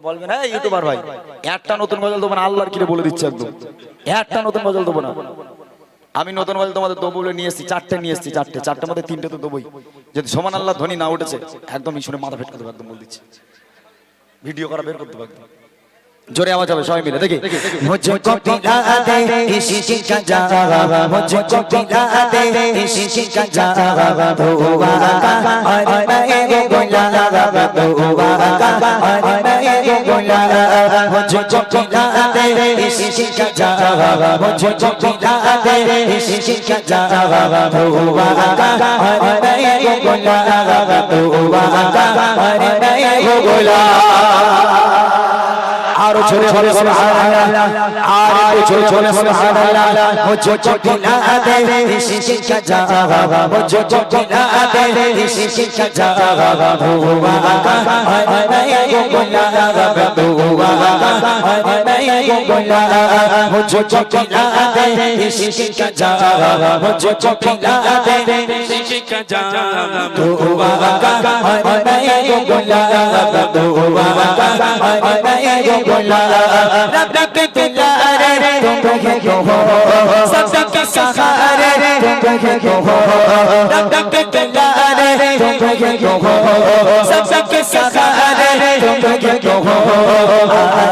বলবেন হ্যাঁ ইউটিউবার ভাই। একটা নতুন গজল দেবো না আল্লাহর কিরে বলে দিচ্ছে একদম। একটা নতুন গজল দেবো না। আমি নতুন গজল তোমাদের দেবো বলে নিয়ে এসেছি চারটে নিয়ে এসেছি চারটে। চারটের মধ্যে তিনটে তো দেবোই। যদি সমান আল্লাহ ধ্বনি না উঠেছে একদম মাথা ফেটকে দেবো একদম বলে দিচ্ছি। ভিডিও করা বের করতে পারব जोरे आवाज आवे सबाई मिले देखिए मुझको पिला दे इश्क का जावा मुझको पिला दे इश्क का जावा धोवा का और मैं ये गुला धोवा का और मैं ये गुला मुझको पिला दे इश्क का जावा मुझको पिला दे इश्क का जावा धोवा का और मैं ये गुला धोवा का और मैं ये गुला আর ছোড়ে ছোড়ে সুবহানাল্লাহ আর একটু ছোড়ে ছোড়ে সুবহানাল্লাহ মুঝে ছোটি না দে ইশকে কাজা মুঝে ছোটি না দে ইশকে কাজা ভগবান হয় নাই मैं वो गुलाब मुझको पिला दे इशक का जावा मुझको पिला दे इशक का जावा धुआ का मैं वो गुलाब धुआ का मैं वो गुलाब रब के दुलारे तुम के क्यों हो सब सब के सहारे तुम के क्यों हो रब के दुलारे तुम के क्यों हो सब सब के सहारे तुम के क्यों हो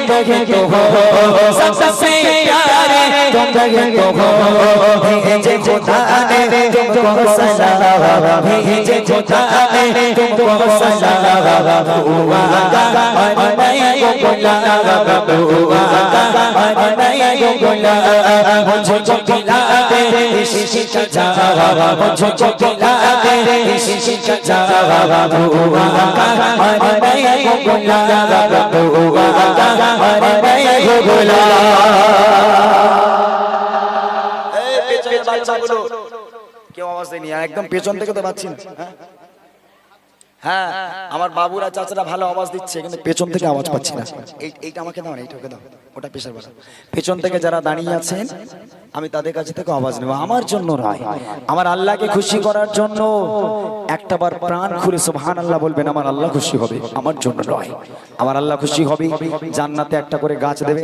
तुम के क्यों हो सब सबसे प्यारे तुम के क्यों हो भेजे खुदा ने तुमको सलाम भेजे खुदा ने तुमको सलाम हुआ और मैं को गुलाब हुआ और मैं को गुलाब मुझको पिला কেউ আওয়াজ দেয়নি একদম পেছন থেকে তো পাচ্ছি না। হ্যাঁ আমার বাবুরা, চাচারা ভালো আওয়াজ দিচ্ছে, কিন্তু পেছন থেকে আওয়াজ পাচ্ছি না। এইটা আমাকে দাও না এইটা ওকে দাও, ওটা পেশার বাড়া পেছন থেকে যারা দাঁড়িয়ে আছেন, আমি তাদের কাছে থেকে আওয়াজ নেব। আমার জন্য নয়, আমার আল্লাহকে খুশি করার জন্য একটা বার প্রাণ খুলে সুবহান আল্লাহ বলবেন, আমার আল্লাহ খুশি হবে, আমার জন্য নয়। আমার আল্লাহ খুশি হবে, জান্নাতে একটা করে গাছ দেবে।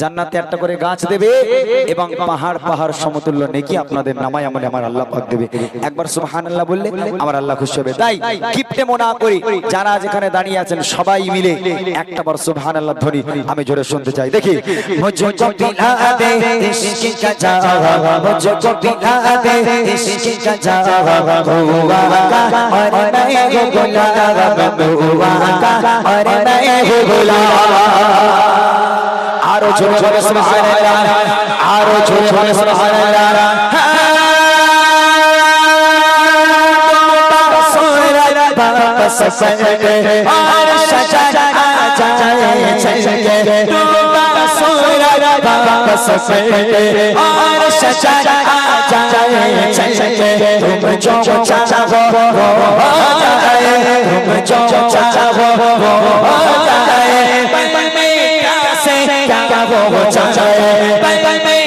জান্নাতে একটা করে গাছ দেবে এবং পাহাড় পাহাড় সমতুল্য নেকি আপনাদের নামায় আমলে আমার আল্লাহ পাক দেবে। একবার সুবহানাল্লাহ বললে আমার আল্লাহ খুশি হবে। তাই কিপটে মোনা করি। যারা যেখানে দাঁড়িয়ে আছেন সবাই মিলে একটা বার সুবহানাল্লাহ ধ্বনি আমি জোরে শুনতে চাই। দেখি। মুঝে কো পিলা দে ইশকি কা জাওয়া মুঝে কো পিলা দে ইশকি কা জাওয়া হুয়া কা আর নাই গো গুলা হুয়া কা আর নাই গো গুলা আরও জোরে বলে সুবহানাল্লাহ আরও জোরে বলে সুবহানাল্লাহ। আর সাজা আজা চাইগে তোমার সোনা বাবা সসকে আর সাজা আজা চাইগে তুম যো চাচাবো হো হো যায় তুম যো চাচাবো হো হো वो हो जाए पल में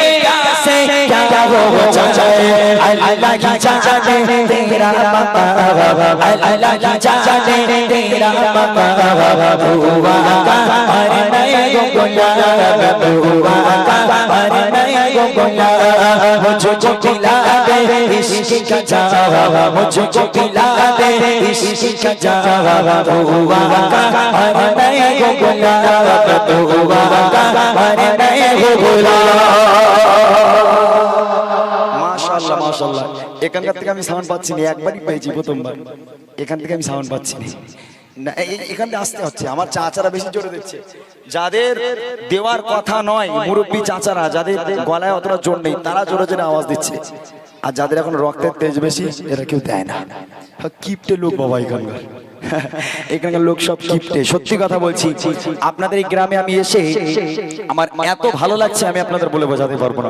से क्या वो हो जाए अल्लाह की जाने तेरा मक्का अल्लाह की जाने तेरा मक्का हुआ अरे मैं को गुलाब हुआ अरे मैं को गुलाब मुझको पिला दे इश्क का जावा मुझको पिला दे इश्क का जावा हुआ अरे मैं को गुलाब हुआ अरे मैं को गुलाब মাশাআল্লাহ। এখানকার থেকে আমি সাউন্ড পাচ্ছি না? একবারই পেয়েছি প্রথমবার। এখান থেকে আমি সাউন্ড পাচ্ছি না। না এখান থেকে আসতে হচ্ছে। আমার চাচারা বেশি জোরে দিচ্ছে। যাদের দেওয়ার কথা নয় মুরব্বী চাচারা যাদের গলায় অতটা জোর নেই তারা জোরে জোরে আওয়াজ দিচ্ছে। আর যাদের এখন রক্তের তেজ বেশি এরা কেউ দেয় না। হ্যাঁ, কিপটে লোক বাবা এখানকার। এখানকার লোক সব কিপটে সত্যি কথা বলছি, আপনাদের এই গ্রামে আমি এসে আমার এত ভালো লাগছে, আমি আপনাদের বলে বোঝাতে পারব না।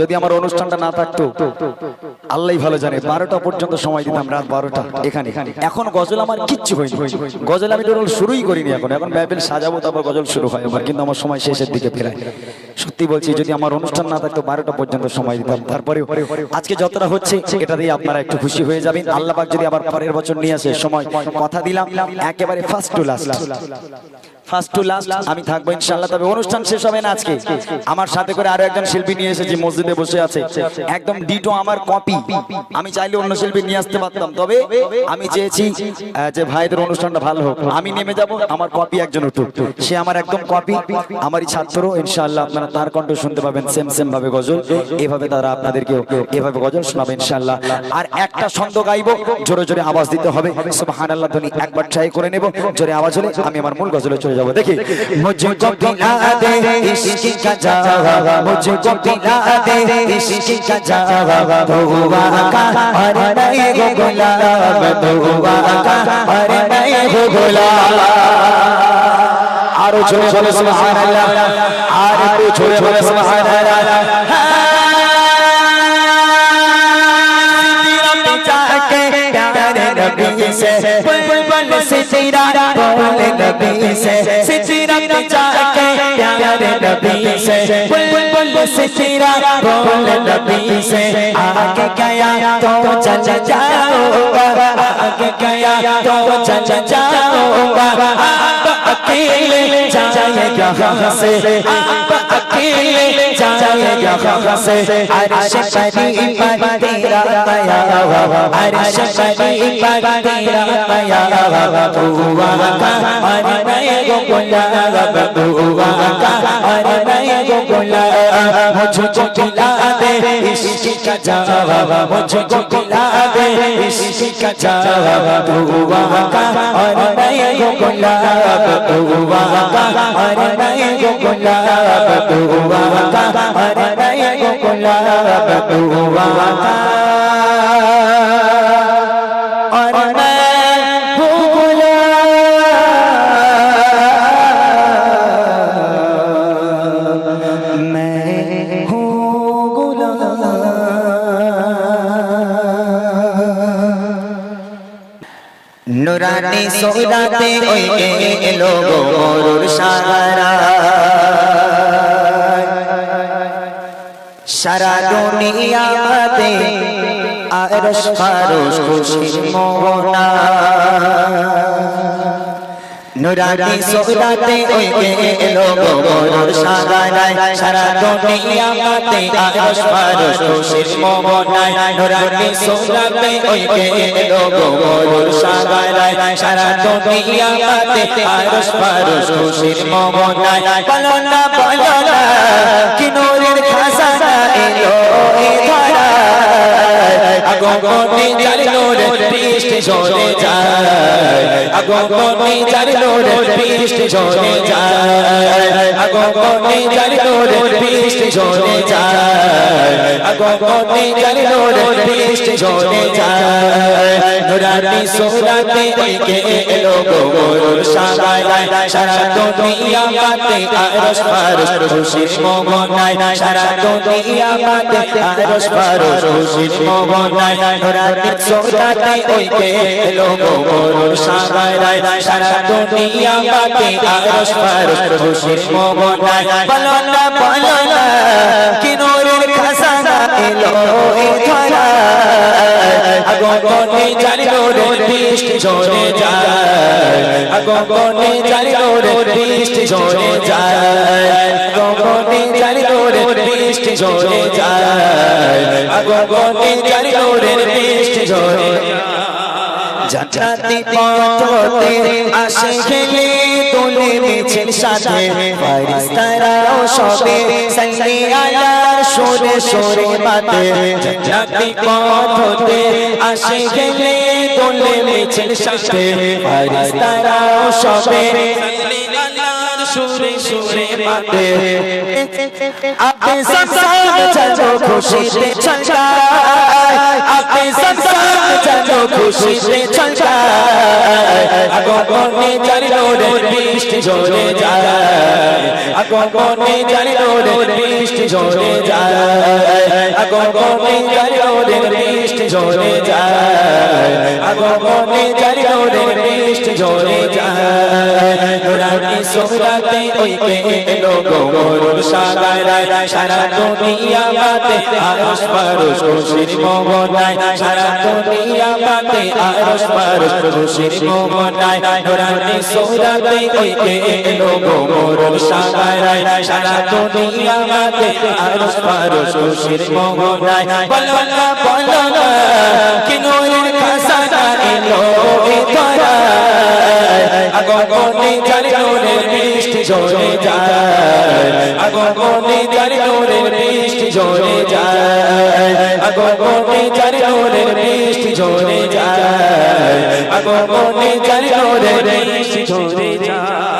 যদি আমার অনুষ্ঠানটা না থাকতো আল্লাহ ভালো জানে, বারোটা পর্যন্ত সময় দিতাম, রাত বারোটা, এখানে। এখন গজল আমার কিচ্ছু হয়নি। গজল আমি শুরুই করিনি এখন। এখন ব্যাপেল সাজাবো, তারপর গজল শুরু হয় আমার, কিন্তু আমার সময় শেষের দিকে ফেরায়। সত্যি বলছি যদি আমার অনুষ্ঠান না থাকতো বারোটা পর্যন্ত সময় দিতাম। তারপরেও আজকে যতটা হচ্ছে এটা দিয়ে আপনারা একটু খুশি হয়ে যাবেন। আল্লাহ পাক যদি আবার পরের বছর নিয়ে আসে সময় কথা দিলাম একেবারে first to last first to last আমি থাকব ইনশাআল্লাহ তবে অনুষ্ঠান শেষ হবে না আজকে। আমার সাথে করে আরও একজন শিল্পী নিয়ে এসেছি মসজিদে বসে আছে। একদম ডিটো আমার কপি আমি চাইলে অন্য শিল্পী নিয়ে আসতে পারতাম তবে আমি চেয়েছি যে ভাইদের অনুষ্ঠানটা ভালো হোক। আমি নেমে যাব আমার কপি একজন উঠুক। সে আমার একদম কপি আমারই ছাত্র ইনশাআল্লাহ আপনারা তার তার কণ্ঠ শুনতে পাবেন সেম সেম ভাবে গজল। এভাবে তারা আপনাদেরকে এভাবে গজল শোনাবে, ইনশাআল্লাহ। আর একটা ছন্দ গাইব, জোরে জোরে আওয়াজ দিতে হবে। সুবহানাল্লাহ, ধ্বনি একবার ট্রাই করে নেব। জোরে আওয়াজ হলে আমি আমার মূল গজলে চলে যাব। দেখি। মুঝকো না দে ইশকি কা জাওয়া মুঝকো না দে ইশকি কা জাওয়া ধোয়া কা আর নাই গো গোলাম ধোয়া কা আর নাই গো গোলা আরো জোরে জোরে সুবহানাল্লাহ আর একটু জোরে জোরে সুবহানাল্লাহ प्यारे नबी से बुलबुल से तेरा बोले नबी से सितरत जाके प्यारे नबी से बुलबुल से तेरा बोले नबी से आगे गया तो चल जाओगा आगे गया तो चल जाओगा आप अकेले जाएगा यहाँ से आप अकेले जाएगा यहाँ से अर्श परी पर तेरा माया अर्श परी पर तेरा माया दुआ का अरे नए गो गुलाब दुआ का अरे नए गो गुलाब मुझको पिला दे इश्क का जवाब मुझको पिला दे इश्क का जवाब दुआ का अरे नए गो गुलाब दुआ का अरे नए गो गुलाब दुआ का अरे नए गो गुलाब दुआ का সোরাতে ওই এলো গরুর সারা সারা দুনিয়াতে আরশ ফারশ খুশি মোহনা। নুরানি সোরাতে ওই এলো গোবর গরুর সারা সারা দুনিয়াতে আরশ ফারশ খুশির মোহনা নুরানি সোরাতে ওই এলো গোবর গরুর সারা সারা দুনিয়াতে আরশ ফারশ খুশির মোহনা বলো না বলো না কি নূরের খাজানা এলো আগমনে যার নূর বৃষ্টি ঝরে যায়। আগমনে যার নূর বৃষ্টি ঝরে যায়। আগমনে যার নূর বৃষ্টি ঝরে যায়। আগমনে যার নূর বৃষ্টি ঝরে যায়। নুরানি সোরাতে ওইকে এলো গোর সারায় সারা দুনিয়া মাতে আরশ ফারশ খুশির মোহনায় সারা দুনিয়া মাতে আরশ ফারশ খুশির মোহনায় নুরানি সোরাতে ওইকে এলো গোর সারায় সারা দুনিয়া মাতে আরশ ফারশ খুশির মোহনায় বলো না বলো না কি নূরের খাজানা এলো এ ধরা আগমনে জারি নূরে বৃষ্টি ঝরে যায় আগমনে জারি নূরে বৃষ্টি ঝরে যায় আগমনে জারি নূরে বৃষ্টি ঝরে যায়। আগমনে জারি নূরে বৃষ্টি ঝরে জান্নাতি পথতে আসে খেলে, দোলে মিছিল সাথে ফারিস্তারাও সবে সাল্লি আলা সুরে সুরে বাতে জান্নাতি পথতে আসে খেলে, দোলে মিছিল সাথে ফারিস্তারাও সবে সুরে মাতে আপনি সংসার চলো খুশিতে চলতা আপনি সংসার চলো খুশিতে চলতা আগমনে চলো রে বৃষ্টি ঝরে যায়। আগমনে চলো রে বৃষ্টি ঝরে যায়। আগমনে চলো রে বৃষ্টি ঝরে যায়। আগমনে চলো রে বৃষ্টি ঝরে যায়। নুরানি সোরাতে ওই কে এলো গোমর সাগারায় সারা দুনিয়া বাতে আরশ আগমনে যার নূরের বৃষ্টি ঝরে যায়। আগমনে যার নূরের বৃষ্টি ঝরে যায়। আগমনে যার নূরের বৃষ্টি ঝরে যায়। আগমনে যার নূরের বৃষ্টি ঝরে যায়।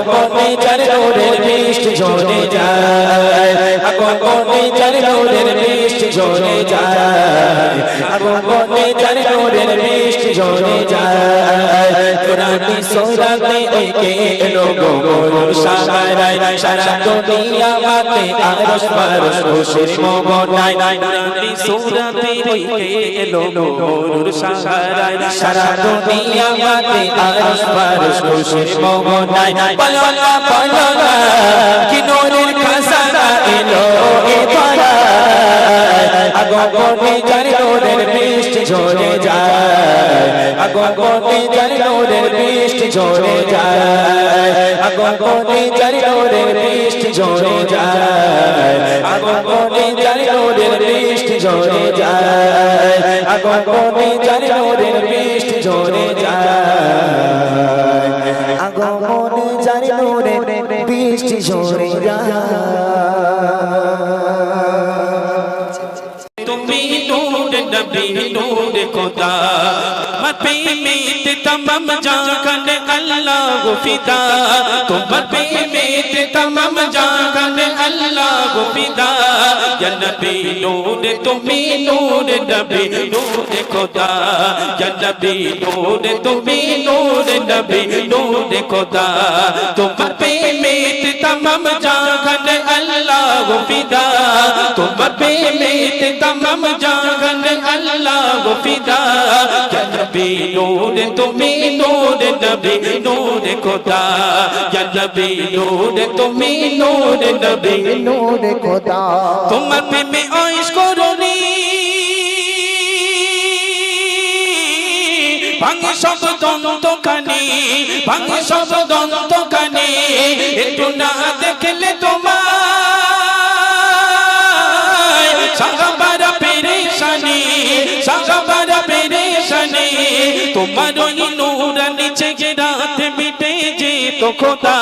আগমনে চার নূরের বৃষ্টি ঝরে যায়। আগমনে চার নূরের বৃষ্টি ঝরে যায়। আগমনে চার নূরের বৃষ্টি ঝরে যায়। কোরআনি সোরাতে একে এলো গোমর সাগারায় সারা দুনিয়া মাতে আরশ পারশ খুশির মোহনায় কোরআনি সূরাতে ওইকে এলো মোর সাহারায় সারা দুনিয়া মাতে আরশ পারশ খুশির মোহনায় না বলো কি নূরের খাসানা এলো এ পাড়ায়। আগমনে জানি নূরের বৃষ্টি ঝরে যায়। আগমনে জানি নূরের বৃষ্টি ঝরে যায়। আগমনে জানি নূরের বৃষ্টি ঝরে যায়। আগমনে জানি নূরের বৃষ্টি ঝরে যায়। আগমনে জানি নূরের तमम जागन अल्लाह गुफिदा तुम पे तमम जागन अल्लाह गुफिदा या नबी नूर नबी नूर खुदा। या नबी तुम्हें नूर, नबी नूर तुम पे तमम जागन अल्लाह गुफिदा तुम पे तमम जागन अल्लाह गुफिदा नूर तुम्ही नूर नबी नूर खुदा या नबी नूर तुम्ही नूर नबी নূর খোদা তোমার প্রেমে আইস করুনি ভাঙে সব দন্ত কানে ভাঙে সব দন্ত কানে একটু না দেখলে তোমার তোমার ওই নূরা নিচে গে রাত মিটে যে তো খোদা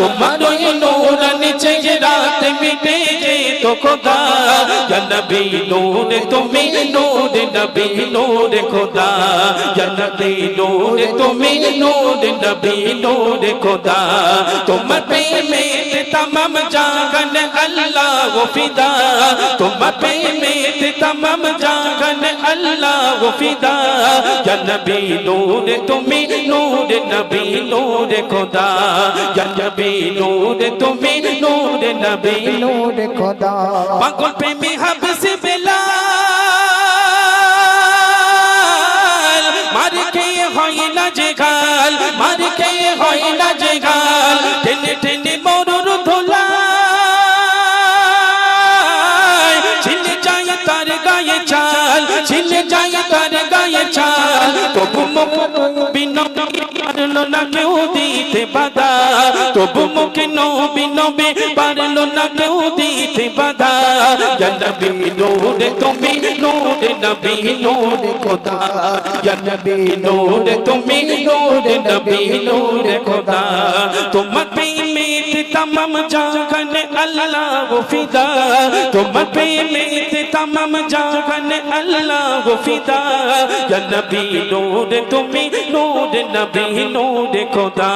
তোমার ওই নূরা নিচে গে রাত মিটে যে তো খোদা ইয়া নবী নূর তুমি নূর নবী নূর খোদা ইয়া নবী নূর তুমি নূর নবী নূর খোদা তোমার প্রেমে तमाम जागन अल्लाह वो फिदा तुम पे में तमाम जागन ফিদা ইয়া নবী নূর তুমি নূর নবী নূর খোদা ইয়া নবী নূর তুমি নূর নবী নূর খোদা পাগল প্রেমী হাবস বেলা মার খেয়ে হয় না যে গাল মার খেয়ে হয় না যে গাল টেনে টেনে বিনবী পারল না কেউ দিতে বাধা তবু মুখে নবী নবী পারল না কেউ দিতে বাধা ইয়া নবী নূর তুমি নূর নবী নূর খোদা নবী তুমি নূর নবী নূর খোদা তোমার প্রেমে तमाम जागन अल्लाह वो फिदा तुम पे मेरे तमाम जागन अल्लाह वो फिदा या नबी नूर तुम्हें नूर नबी नूर खुदा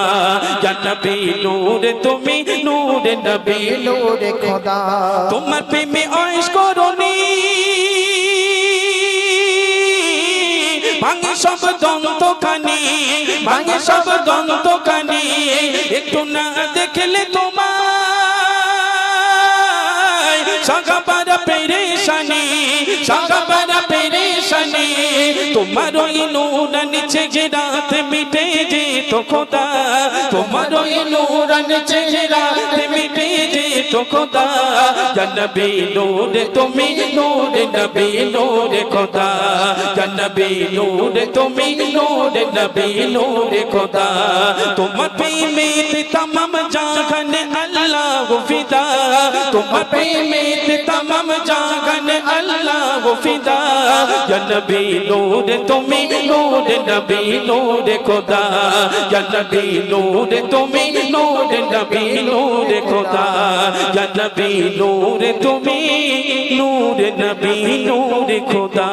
या नबी नूर तुम्हें नूर नबी नूर खुदा तुम पे मैं आयश को ভাঙে সব দন্ত কানে ভাঙে সব দন্ত কানে একটু না দেখলে তোমার সগাবার পেরেশানি তোমার ওই নুরা নিচে যে রাত মিটে যে তো খোদা। তোমার ওই নুরা নিচে যে রাত মিটে যে তো খোদা। জনবী নূর, তুমি নূর, নবী নূর খোদা। জনবী নূর, তুমি নূর, নবী নূর খোদা। তোমার প্রেমে তমাম জাগন আল্লাহ ফিদা তোমার প্রেমে তমাম জাগন আল্লাহ ফিদা জনবী নূর তুমি নূর নবী নূর খোদা জনবী নূর তুমি নূর নবী নূর খোদা জনবী নূর তুমি নূর নবী নূর খোদা